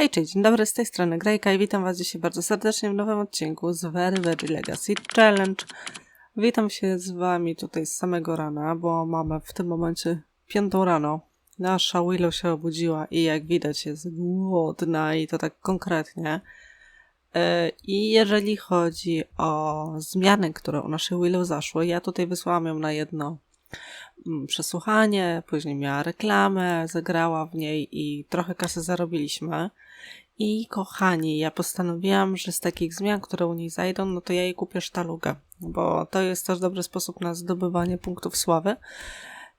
Hej, cześć, dzień dobry, z tej strony Grejka i witam was dzisiaj bardzo serdecznie w nowym odcinku z Very Legacy Challenge. Witam się z wami tutaj z samego rana, bo mamy w tym momencie piątą rano. Nasza Willow się obudziła i jak widać jest głodna i to tak konkretnie. E, I jeżeli chodzi o zmiany, które u naszej Willow zaszły, ja tutaj wysłałam ją na jedno mm, przesłuchanie, później miała reklamę, zagrała w niej i trochę kasy zarobiliśmy. I kochani, ja postanowiłam, że z takich zmian, które u niej zajdą, no to ja jej kupię sztalugę, bo to jest też dobry sposób na zdobywanie punktów sławy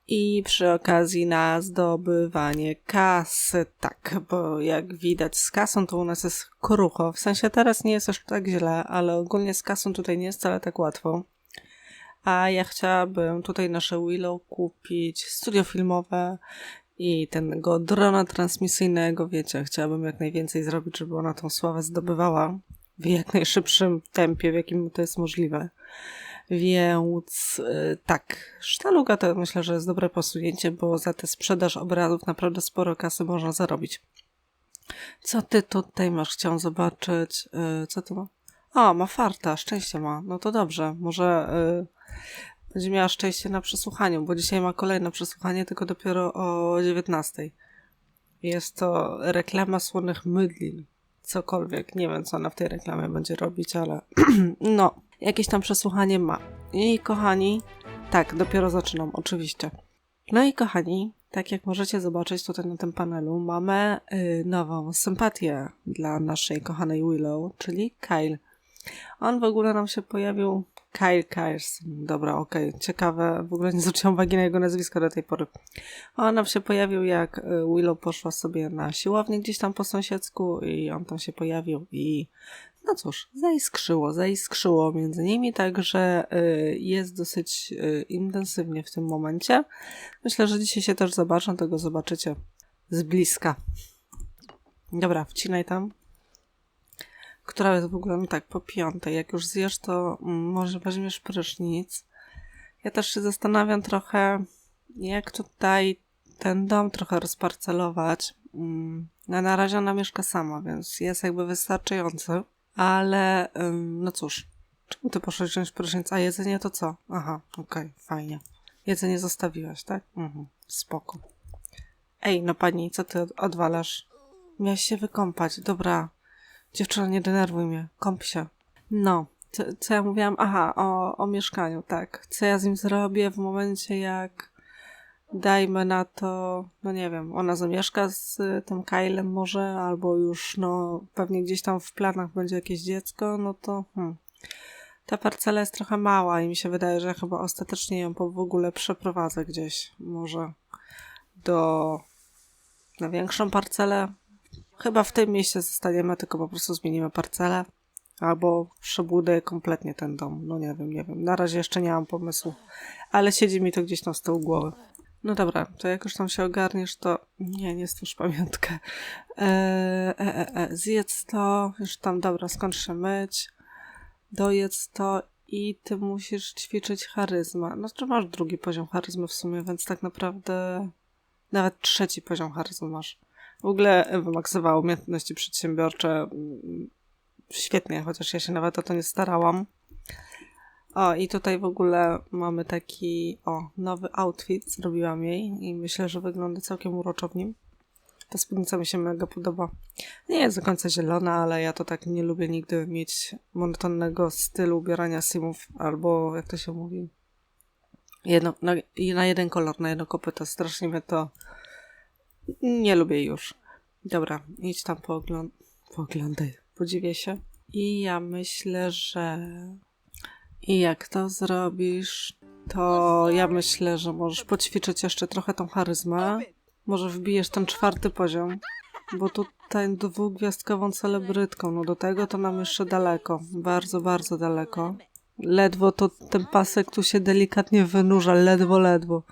i przy okazji na zdobywanie kasy. Tak, bo jak widać z kasą to u nas jest krucho. W sensie teraz nie jest aż tak źle, ale ogólnie z kasą tutaj nie jest wcale tak łatwo. A ja chciałabym tutaj nasze Willow kupić studio filmowe i tego drona transmisyjnego, wiecie, chciałabym jak najwięcej zrobić, żeby ona tą sławę zdobywała w jak najszybszym tempie, w jakim to jest możliwe. Więc yy, tak, sztaluga to myślę, że jest dobre posunięcie, bo za tę sprzedaż obrazów naprawdę sporo kasy można zarobić. Co ty tutaj masz? Chciałam zobaczyć. Yy, co tu ma? O, ma farta, szczęście ma. No to dobrze. Może yy, będzie miała szczęście na przesłuchaniu, bo dzisiaj ma kolejne przesłuchanie, tylko dopiero o 19. Jest to reklama słonych mydlin. Cokolwiek. Nie wiem, co ona w tej reklamie będzie robić, ale no, jakieś tam przesłuchanie ma. I kochani, tak, dopiero zaczynam, oczywiście. No i kochani, tak jak możecie zobaczyć tutaj na tym panelu, mamy y, nową sympatię dla naszej kochanej Willow, czyli Kyle. On w ogóle nam się pojawił Kyle Kyers. Dobra, okej. Okay. Ciekawe. W ogóle nie zwróciłam uwagi na jego nazwisko do tej pory. On nam się pojawił, jak y, Willow poszła sobie na siłownię gdzieś tam po sąsiedzku i on tam się pojawił i no cóż, zaiskrzyło, zaiskrzyło między nimi, także y, jest dosyć y, intensywnie w tym momencie. Myślę, że dzisiaj się też zobaczą, tego zobaczycie z bliska. Dobra, wcinaj tam która jest w ogóle, no tak, po piątej. Jak już zjesz, to może weźmiesz prysznic. Ja też się zastanawiam trochę, jak tutaj ten dom trochę rozparcelować. Mm, no, na razie ona mieszka sama, więc jest jakby wystarczający. Ale, no cóż, czemu ty poszłeś wziąć prysznic? A jedzenie to co? Aha, okej, okay, fajnie. Jedzenie zostawiłaś, tak? Mhm, spoko. Ej, no pani, co ty odwalasz? Miałaś się wykąpać. Dobra, Dziewczyna, nie denerwuj mnie, kąp się. No, co, co ja mówiłam? Aha, o, o mieszkaniu, tak. Co ja z nim zrobię w momencie, jak dajmy na to, no nie wiem, ona zamieszka z tym Kylem może, albo już, no, pewnie gdzieś tam w planach będzie jakieś dziecko, no to, hmm. Ta parcela jest trochę mała i mi się wydaje, że chyba ostatecznie ją po w ogóle przeprowadzę gdzieś, może do, na większą parcelę, Chyba w tym mieście zostaniemy, tylko po prostu zmienimy parcelę. Albo przebudę kompletnie ten dom. No nie wiem, nie wiem. Na razie jeszcze nie mam pomysłu. Ale siedzi mi to gdzieś tam z tyłu głowy. No dobra, to jak już tam się ogarniesz, to nie, nie stwórz pamiątkę. Eee, e, e, e. Zjedz to, już tam, dobra, skończ się myć. Dojedz to i ty musisz ćwiczyć charyzmę. No to masz drugi poziom charyzmy w sumie, więc tak naprawdę nawet trzeci poziom charyzmy masz. W ogóle wymaksowało umiejętności przedsiębiorcze świetnie, chociaż ja się nawet o to nie starałam. O, i tutaj w ogóle mamy taki, o, nowy outfit zrobiłam jej i myślę, że wygląda całkiem uroczo w nim. Ta spódnica mi się mega podoba. Nie jest do końca zielona, ale ja to tak nie lubię nigdy mieć monotonnego stylu ubierania simów, albo jak to się mówi, jedno, na, na jeden kolor, na jedno kopyto. Strasznie mnie to nie lubię już. Dobra, idź tam poogląd pooglądaj, podziwię się. I ja myślę, że i jak to zrobisz, to ja myślę, że możesz poćwiczyć jeszcze trochę tą charyzmę. Może wbijesz ten czwarty poziom, bo tutaj dwugwiazdkową celebrytką, no do tego to nam jeszcze daleko, bardzo, bardzo daleko. Ledwo to ten pasek tu się delikatnie wynurza, ledwo, ledwo.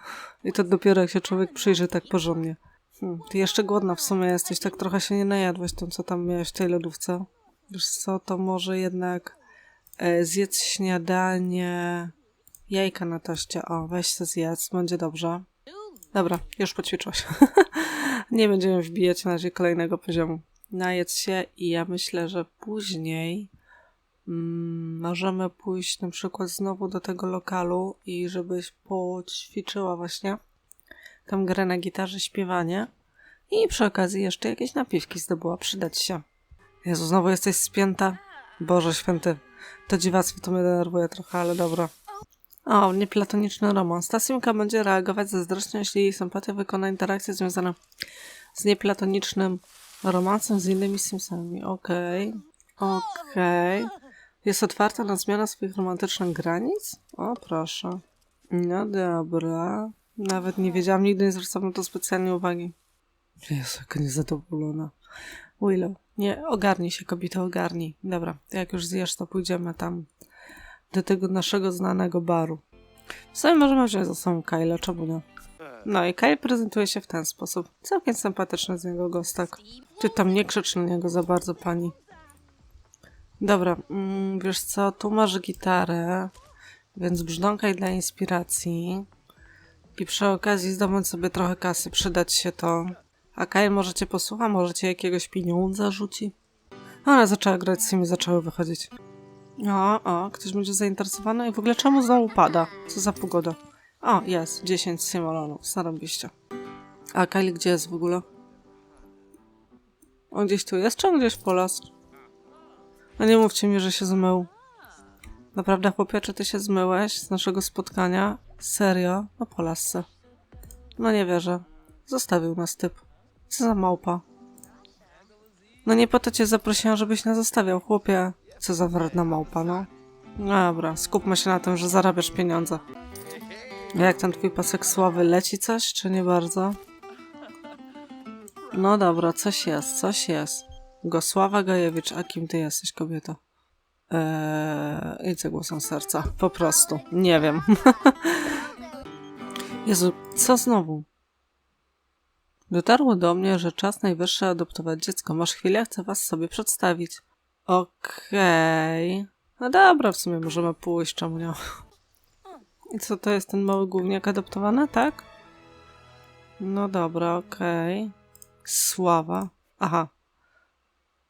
I to dopiero jak się człowiek przyjrzy tak porządnie. Hmm, ty jeszcze głodna w sumie jesteś, tak trochę się nie najadłeś tym, co tam miałeś w tej lodówce. Wiesz co, to może jednak e, zjedz śniadanie, jajka na toście. O, weź se zjedz, będzie dobrze. Dobra, już poćwiczyłaś. nie będziemy wbijać na razie kolejnego poziomu. najedz się i ja myślę, że później mm, możemy pójść na przykład znowu do tego lokalu i żebyś poćwiczyła właśnie tą grę na gitarze, śpiewanie i przy okazji jeszcze jakieś napiwki zdobyła, przydać się. Jezu, znowu jesteś spięta? Boże święty, to dziwactwo to mnie denerwuje trochę, ale dobra. O, nieplatoniczny romans. Ta simka będzie reagować zazdrośnie, jeśli jej sympatia wykona interakcje związane z nieplatonicznym romansem z innymi simsami. Okej, okej. Jest otwarta na zmianę swoich romantycznych granic? O, proszę. No dobra. Nawet nie wiedziałam, nigdy nie zwracałam na to specjalnie uwagi. Jezu, jaka niezadowolona. Willow, nie, ogarnij się, kobieta, ogarnij. Dobra, jak już zjesz, to pójdziemy tam do tego naszego znanego baru. W sumie możemy wziąć ze sobą Kyla, czemu nie? No i Kyle prezentuje się w ten sposób. Całkiem sympatyczny z niego gostak. Ty tam nie krzycz na niego za bardzo, pani. Dobra, mm, wiesz co, tu masz gitarę, więc brzdąkaj dla inspiracji. I przy okazji zdobądź sobie trochę kasy, przydać się to. A Kyle może cię posłucha, może ci jakiegoś pieniądza rzuci. Ona zaczęła grać z nimi, zaczęły wychodzić. O, o, ktoś będzie zainteresowany i w ogóle czemu znowu pada? Co za pogoda? O, jest, 10 simolonów, zarobiście. A Kyle gdzie jest w ogóle? On gdzieś tu jest, czy on gdzieś polas? No nie mówcie mi, że się zmył. Naprawdę, chłopie, czy ty się zmyłeś z naszego spotkania? Serio? No po lasce. No nie wierzę. Zostawił nas typ. Co za małpa. No nie po to cię zaprosiłam, żebyś nas zostawiał, chłopie. Co za wredna małpa, no. Dobra, skupmy się na tym, że zarabiasz pieniądze. Jak ten twój pasek sławy leci coś, czy nie bardzo? No dobra, coś jest, coś jest. Gosława Gajewicz, a kim ty jesteś, kobieto? Eee, za głosem serca. Po prostu. Nie wiem. Jezu, co znowu? Dotarło do mnie, że czas najwyższy adoptować dziecko. Masz chwilę? Chcę was sobie przedstawić. Okej. No dobra, w sumie możemy pójść, czemu nie? I co, to jest ten mały gówniak adoptowany, tak? No dobra, okej. Sława. Aha.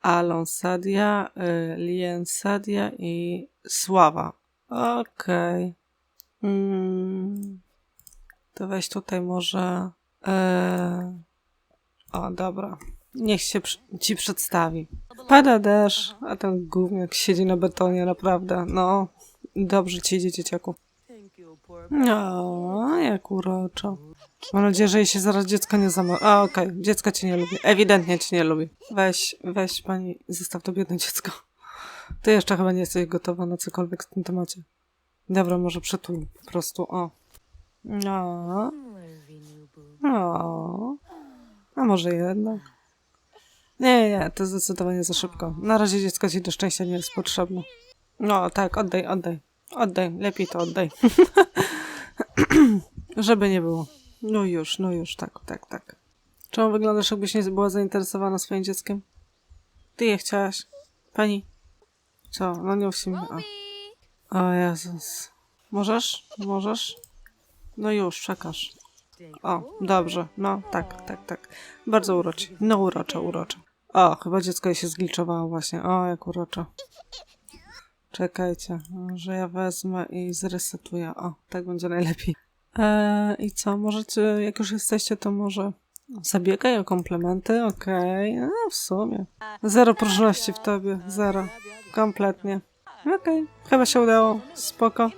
Alon Sadia, y, Lien Sadia i Sława. Okej. Mm. To weź tutaj może... E... O, dobra. Niech się ci przedstawi. Pada deszcz, a ten gówniak siedzi na betonie, naprawdę. No, dobrze ci idzie, dzieciaku. No, jak uroczo. Mam nadzieję, że jej się zaraz dziecko nie zama... A, okej, dziecko cię nie lubi. Ewidentnie cię nie lubi. Weź, weź pani, zostaw to biedne dziecko. Ty jeszcze chyba nie jesteś gotowa na cokolwiek w tym temacie. Dobra, może przytul po prostu, o. No, no. A może jednak? Nie, nie, to zdecydowanie za szybko. Na razie dziecko ci do szczęścia nie jest potrzebne. No, tak, oddaj, oddaj. Oddaj, lepiej to oddaj. Żeby nie było. No już, no już, tak, tak, tak. Czemu wyglądasz, jakbyś nie była zainteresowana swoim dzieckiem? Ty je chciałaś. Pani. Co? No nie mnie. O. o Jezus. Możesz? Możesz? No już, czekasz. O, dobrze. No, tak, tak, tak. Bardzo uroczy. No, urocze, urocze. O, chyba dziecko jej się zgliczowało właśnie. O, jak urocze. Czekajcie, że ja wezmę i zresetuję. O, tak będzie najlepiej. Eee, I co, możecie, jak już jesteście, to może zabiegaj o komplementy, okej. No, w sumie. Zero próżności w tobie, zero. Kompletnie. Okej, chyba się udało. Spoko.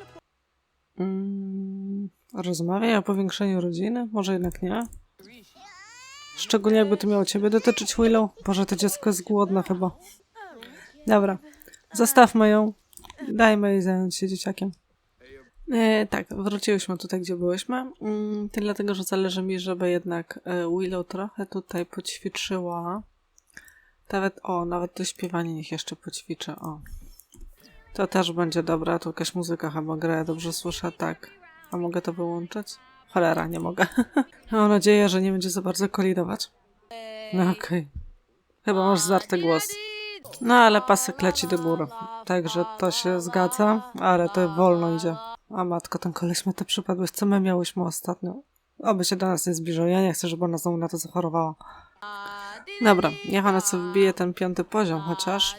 Mm, rozmawiaj o powiększeniu rodziny? Może jednak nie? Szczególnie jakby to miało ciebie dotyczyć, Willow. Boże, to dziecko jest głodne chyba. Dobra, zostawmy ją. Dajmy jej zająć się dzieciakiem. E, tak, wróciłyśmy tutaj, gdzie byłyśmy. Mm, dlatego, że zależy mi, żeby jednak e, Willow trochę tutaj poćwiczyła. Nawet, o, nawet to śpiewanie niech jeszcze poćwiczy, o. To też będzie dobra, tu jakaś muzyka chyba gra, dobrze słyszę, tak. A mogę to wyłączyć? Cholera, nie mogę. Mam nadzieję, że nie będzie za bardzo kolidować. No okej. Chyba masz zwarty głos. No ale pasek leci do góry. Także to się zgadza, ale to wolno idzie. A matko, ten koleś ma te przypadłość, co my miałyśmy ostatnio. Oby się do nas nie zbliżył. Ja nie chcę, żeby ona znowu na to zachorowała. Dobra, niech ona sobie wbije ten piąty poziom chociaż.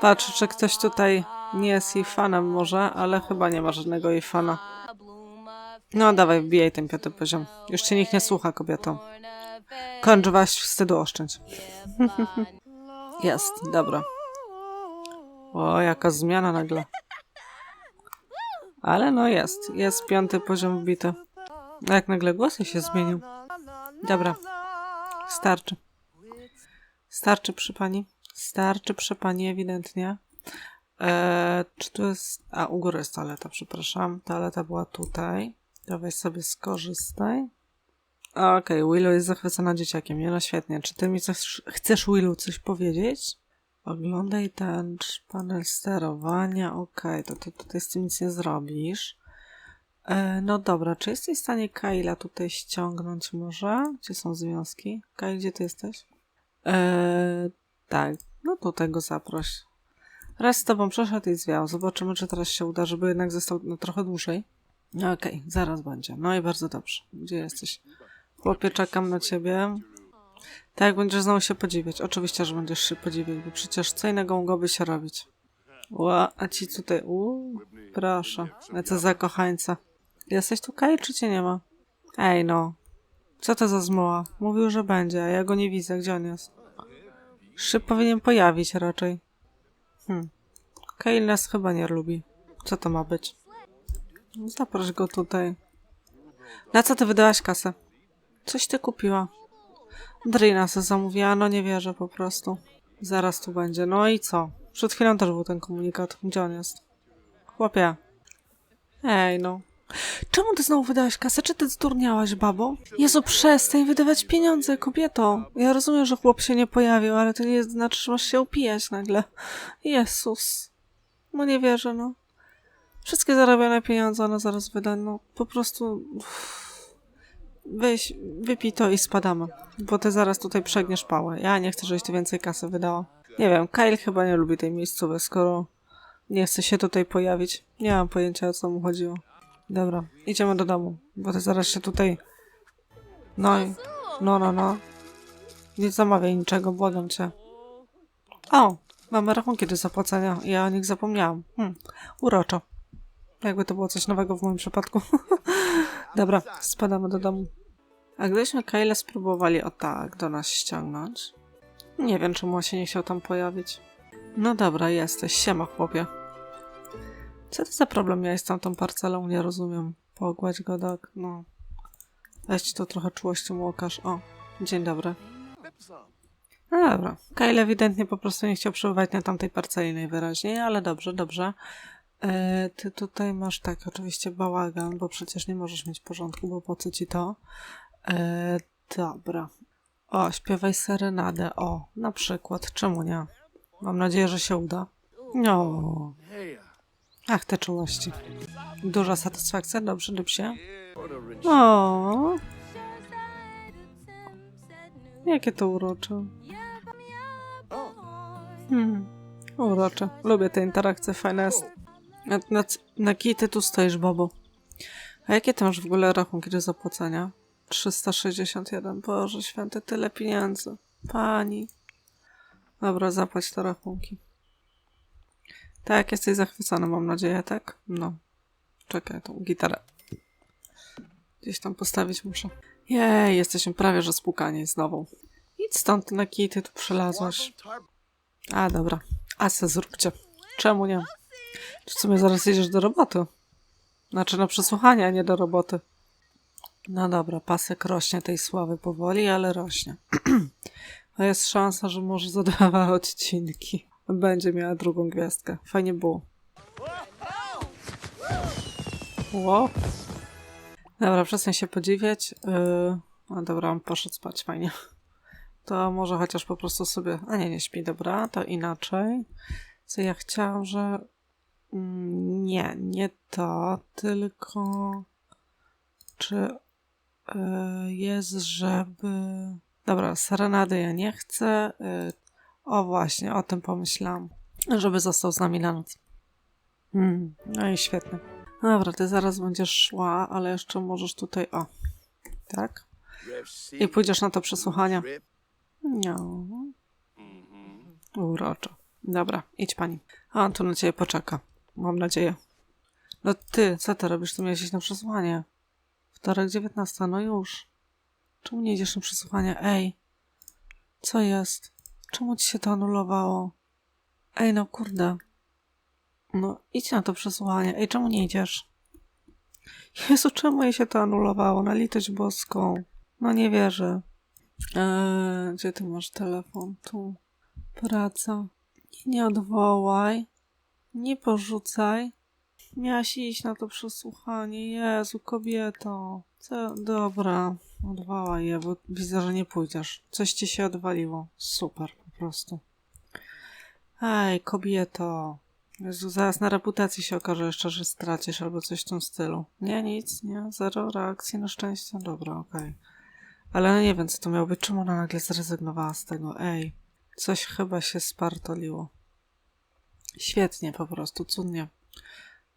Patrz, czy ktoś tutaj nie jest jej fanem może, ale chyba nie ma żadnego jej fana. No dawaj, wbijaj ten piąty poziom. Już cię nikt nie słucha, kobieto. Kończ was wstydu oszczędź. Jest, dobra. O, jaka zmiana nagle. Ale no jest, jest piąty poziom wbity. A jak nagle głosy się zmienił. Dobra, starczy. Starczy przy pani. Starczy przy pani ewidentnie. Eee, czy tu jest... A, u góry jest toaleta, przepraszam. Toaleta była tutaj. Dawaj sobie skorzystaj. Okej, Willow jest zachwycona dzieciakiem. Nie no, świetnie. Czy ty mi coś... Chcesz, Willow, coś powiedzieć? Oglądaj ten panel sterowania. Okej, to ty tutaj z tym nic nie zrobisz. E, no dobra, czy jesteś w stanie Kaila tutaj ściągnąć może? Gdzie są związki? Kail, gdzie ty jesteś? E, tak, no tutaj go zaproś. Raz z tobą przeszedł i zwiał. Zobaczymy, czy teraz się uda, żeby jednak został no, trochę dłużej. No Okej, zaraz będzie. No i bardzo dobrze. Gdzie jesteś? Chłopie, czekam na ciebie. Tak, będziesz znowu się podziwiać. Oczywiście, że będziesz się podziwiać, bo przecież co innego mogłoby się robić. Ła, a ci tutaj... Uuu, proszę. Za kochańca. Jesteś tu, Kaj, czy cię nie ma? Ej, no. Co to za zmoła? Mówił, że będzie, a ja go nie widzę. Gdzie on jest? Szyb powinien pojawić raczej. Hmm. Kail nas chyba nie lubi. Co to ma być? Zaproś go tutaj. Na co ty wydałaś kasę? Coś ty kupiła. Drina se zamówiła, no nie wierzę po prostu. Zaraz tu będzie. No i co? Przed chwilą też był ten komunikat. Gdzie on jest? Chłopie. Ej, no. Czemu ty znowu wydałaś kasę? Czy ty zdurniałaś, babo? Jezu, przestań wydawać pieniądze, kobieto. Ja rozumiem, że chłop się nie pojawił, ale to nie znaczy, że masz się upijać nagle. Jezus. No nie wierzę, no. Wszystkie zarobione pieniądze ona zaraz wyda, no po prostu... Weź, wypij to i spadamy. Bo ty zaraz tutaj przegniesz pałę. Ja nie chcę, żebyś ty więcej kasy wydała. Nie wiem, Kyle chyba nie lubi tej miejscowej, skoro nie chce się tutaj pojawić. Nie mam pojęcia, o co mu chodziło. Dobra, idziemy do domu, bo ty zaraz się tutaj... No i... No, no, no. Nie zamawiaj niczego, błagam cię. O, mamy rachunki do zapłacenia. Ja o nich zapomniałam. Hmm, uroczo. Jakby to było coś nowego w moim przypadku. Dobra, spadamy do domu. A gdybyśmy Kyle spróbowali o tak do nas ściągnąć? Nie wiem, czemu on się nie chciał tam pojawić. No dobra, jesteś. Siema, chłopie. Co to za problem miałeś z tamtą parcelą? Nie rozumiem. Pogładź go, tak? No. Weź ci to trochę czułością łokasz. O, dzień dobry. No dobra. Kyle ewidentnie po prostu nie chciał przebywać na tamtej parceli najwyraźniej, ale dobrze, dobrze. E, ty tutaj masz tak, oczywiście bałagan, bo przecież nie możesz mieć porządku, bo po co ci to? E, dobra. O, śpiewaj serenadę. O, na przykład. Czemu nie? Mam nadzieję, że się uda. No. Ach, te czułości. Duża satysfakcja, dobrze, dobrze. O, jakie to urocze. Hmm, urocze. Lubię te interakcje, fajne jest. Na, na, na ty tu stoisz, Bobo? A jakie ty masz w ogóle rachunki do zapłacenia? 361. Boże święty, tyle pieniędzy. Pani. Dobra, zapłać te rachunki. Tak, jesteś zachwycony, mam nadzieję, tak? No. Czekaj, tą gitarę. Gdzieś tam postawić muszę. Jej, jesteśmy prawie, że spłukani znowu. Idź stąd na kij, ty tu przylazłaś. A, dobra. A se zróbcie. Czemu nie? W sumie zaraz jedziesz do roboty? Znaczy na przesłuchanie, a nie do roboty. No dobra, pasek rośnie tej sławy powoli, ale rośnie. A jest szansa, że może za dwa odcinki będzie miała drugą gwiazdkę. Fajnie było. Ło. Dobra, przestań się podziwiać. Yy... A dobra, on poszedł spać, fajnie. To może chociaż po prostu sobie... A nie, nie śpi, dobra, to inaczej. Co ja chciałam, że... Mm, Nie, nie to, tylko... Czy y, jest, żeby... Dobra, serenady ja nie chcę. y, O właśnie, o tym pomyślałam. Żeby został z nami na noc. Mm, no i świetnie. Dobra, ty zaraz będziesz szła, ale jeszcze możesz tutaj... O, tak? I pójdziesz na to przesłuchanie. No. Uroczo. Dobra, idź pani. A on tu na ciebie poczeka. Mam nadzieję. No ty, co ty robisz? Tu miałeś iść na przesłuchanie. Wtorek 19, no już. Czemu nie idziesz na przesłuchanie? Ej. Co jest? Czemu ci się to anulowało? Ej, no kurde. No, idź na to przesłuchanie. Ej, czemu nie idziesz? Jezu, czemu jej się to anulowało? Na litość boską. No nie wierzę. Eee, gdzie ty masz telefon? Tu. Praca. Nie odwołaj. Nie porzucaj. Miałaś iść na to przesłuchanie. Jezu, kobieto. Co? Dobra. Odwołaj je, bo widzę, że nie pójdziesz. Coś ci się odwaliło. Super, po prostu. Ej, kobieto. Jezu, zaraz na reputacji się okaże jeszcze, że stracisz albo coś w tym stylu. Nie, nic, nie. Zero reakcji na szczęście. Dobra, okej. Ale no nie wiem, co to miało być. Czemu ona nagle zrezygnowała z tego? Ej, coś chyba się spartoliło. Świetnie, po prostu, cudnie.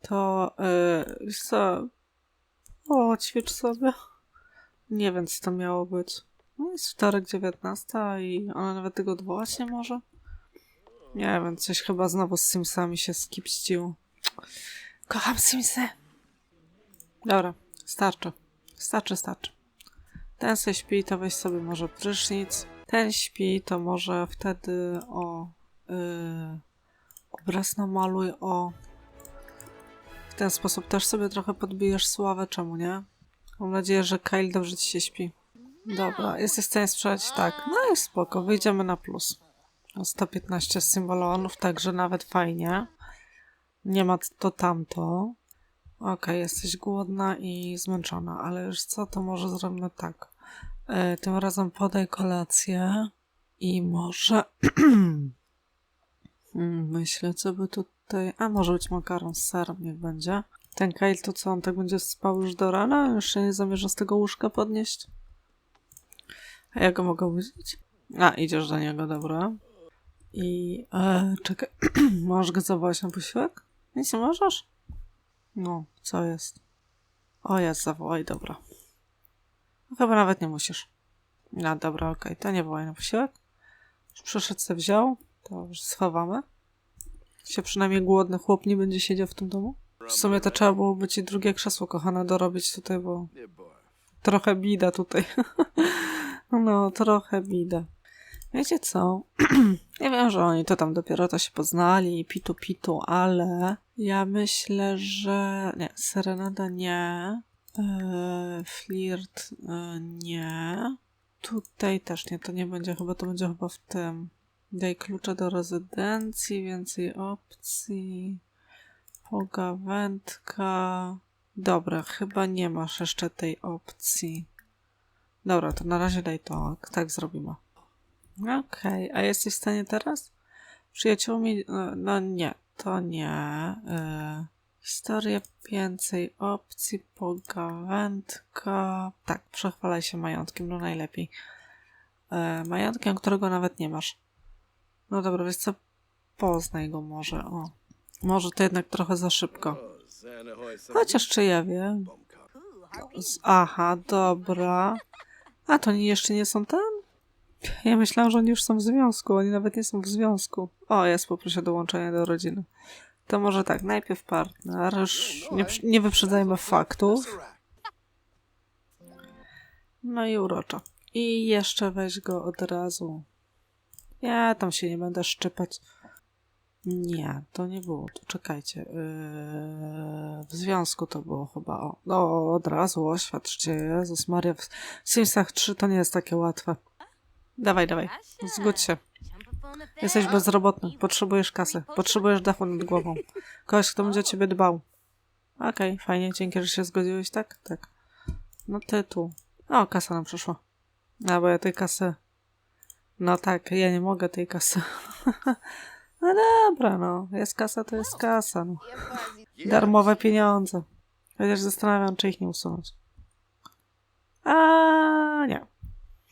To, yy, co? O, ćwicz sobie. Nie wiem, co to miało być. No jest wtorek 19 i ona nawet tego odwołać nie może. Nie wiem, coś chyba znowu z Simsami się skipściło. Kocham Simsy. Dobra, starczy. Starczy, starczy. Ten se śpi, to weź sobie może prysznic. Ten śpi, to może wtedy o yy, obraz namaluj, o w ten sposób też sobie trochę podbijesz sławę, czemu nie? Mam nadzieję, że Kyle dobrze ci się śpi. Dobra, jesteś w stanie sprzedać? Tak. No i spoko, wyjdziemy na plus. O 115 symbolonów, także nawet fajnie. Nie ma to tamto. Okej, jesteś głodna i zmęczona, ale już co, to może zrobimy tak. E, tym razem podaj kolację i może... Hmm, Myślę, co by tutaj... A, może być makaron z serem, niech będzie. Ten Kyle to co, on tak będzie spał już do rana? Już się nie zamierza z tego łóżka podnieść? A ja go mogę budzić? A, idziesz do niego, dobra. I... E, czekaj, możesz go zawołać na posiłek? Nic nie możesz? No, co jest? O, jest, zawołaj, dobra. No, chyba nawet nie musisz. No, dobra, okej, to nie wołaj na posiłek. Przyszedł se wziął, to już schowamy. Się przynajmniej głodny chłop nie będzie siedział w tym domu. W sumie to trzeba byłoby ci drugie krzesło, kochane, dorobić tutaj, bo trochę bida tutaj. no, trochę bida. Wiecie co? ja wiem, że oni to tam dopiero to się poznali, pitu pitu, ale ja myślę, że nie, serenada nie, eee, flirt e, nie, tutaj też nie, to nie będzie chyba, to będzie chyba w tym. Daj klucze do rezydencji, więcej opcji, pogawędka. Dobra, chyba nie masz jeszcze tej opcji. Dobra, to na razie daj to, tak zrobimy. Okej, a jesteś w stanie teraz? Przyjaciółmi? No, no nie, to nie. Yy, historia, więcej opcji, pogawędka. Tak, przechwalaj się majątkiem, no najlepiej. Yy, majątkiem, którego nawet nie masz. No dobra, wiesz co? Poznaj go może, o. Może to jednak trochę za szybko. Chociaż czy ja wiem. Aha, dobra. A to oni jeszcze nie są ten? Ja myślałam, że oni już są w związku. Oni nawet nie są w związku. O, jest, poproszę dołączenie do rodziny. To może tak, najpierw partner. Już nie, nie wyprzedzajmy faktów. No i uroczo. I jeszcze weź go od razu. Ja tam się nie będę szczypać. Nie, to nie było. To czekajcie. Yy, w związku to było chyba. O, no, od razu oświadczcie. Jezus Maria. W Simsach 3 to nie jest takie łatwe. Dawaj, dawaj. Zgódź się. Jesteś bezrobotny. Potrzebujesz kasy. Potrzebujesz dachu nad głową. Kogoś, kto będzie o ciebie dbał. Okej, fajnie. Dzięki, że się zgodziłeś, tak? Tak. No tytuł. O, kasa nam przyszła. A, bo ja tej kasy... No tak, ja nie mogę tej kasy. no dobra, no. Jest kasa, to jest kasa. No. Darmowe pieniądze. Chociaż zastanawiam, czy ich nie usunąć. A nie.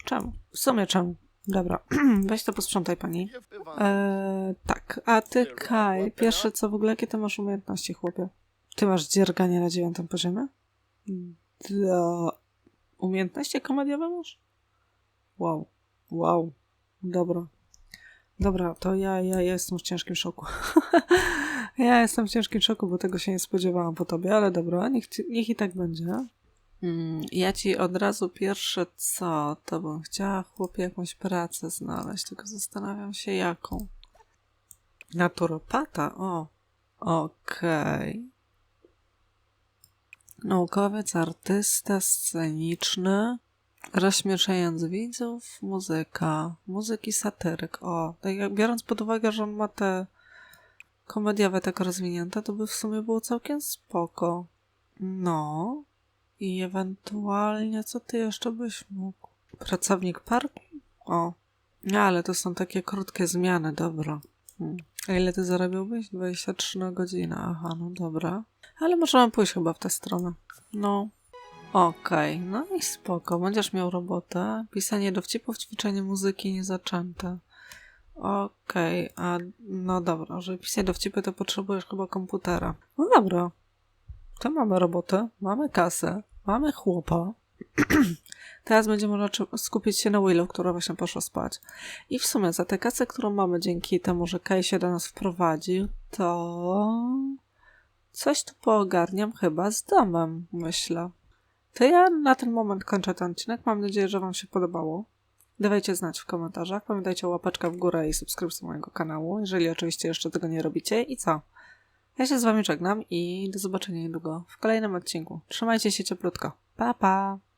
Czemu? W sumie czemu? Dobra, weź to posprzątaj pani. Eee, tak, a ty Kaj, pierwsze co w ogóle, jakie ty masz umiejętności, chłopie? Ty masz dzierganie na dziewiątym poziomie? Do... Umiejętności komediowe masz? Wow, wow. Dobra. Dobra, to ja, ja jestem w ciężkim szoku. ja jestem w ciężkim szoku, bo tego się nie spodziewałam po tobie, ale dobra, niech, niech i tak będzie. Mm, ja ci od razu pierwsze co, to bym chciała chłopie jakąś pracę znaleźć, tylko zastanawiam się jaką. Naturopata, o. Okej. Naukowiec, artysta sceniczny, rozśmieszając widzów, muzyka, muzyki satyryk. O, tak biorąc pod uwagę, że on ma te komediowe tak rozwinięte, to by w sumie było całkiem spoko. No. I ewentualnie, co ty jeszcze byś mógł? Pracownik parku? O. Ale to są takie krótkie zmiany, dobra. Hmm. A ile ty zarabiałbyś? 23 na godzinę. Aha, no dobra. Ale możemy pójść chyba w tę stronę. No. Okej, no i spoko. Będziesz miał robotę. Pisanie dowcipów, ćwiczenie muzyki niezaczęte. Okej, a no dobra, żeby pisać dowcipy, to potrzebujesz chyba komputera. No dobra. To mamy robotę, mamy kasę, mamy chłopa. Teraz będzie można skupić się na Willow, która właśnie poszła spać. I w sumie za tę kasę, którą mamy dzięki temu, że Kay się do nas wprowadził, to coś tu poogarniam chyba z domem, myślę. To ja na ten moment kończę ten odcinek. Mam nadzieję, że Wam się podobało. Dawajcie znać w komentarzach. Pamiętajcie o łapeczkę w górę i subskrypcji mojego kanału, jeżeli oczywiście jeszcze tego nie robicie. I co? Ja się z Wami żegnam i do zobaczenia niedługo w kolejnym odcinku. Trzymajcie się cieplutko. Pa, pa!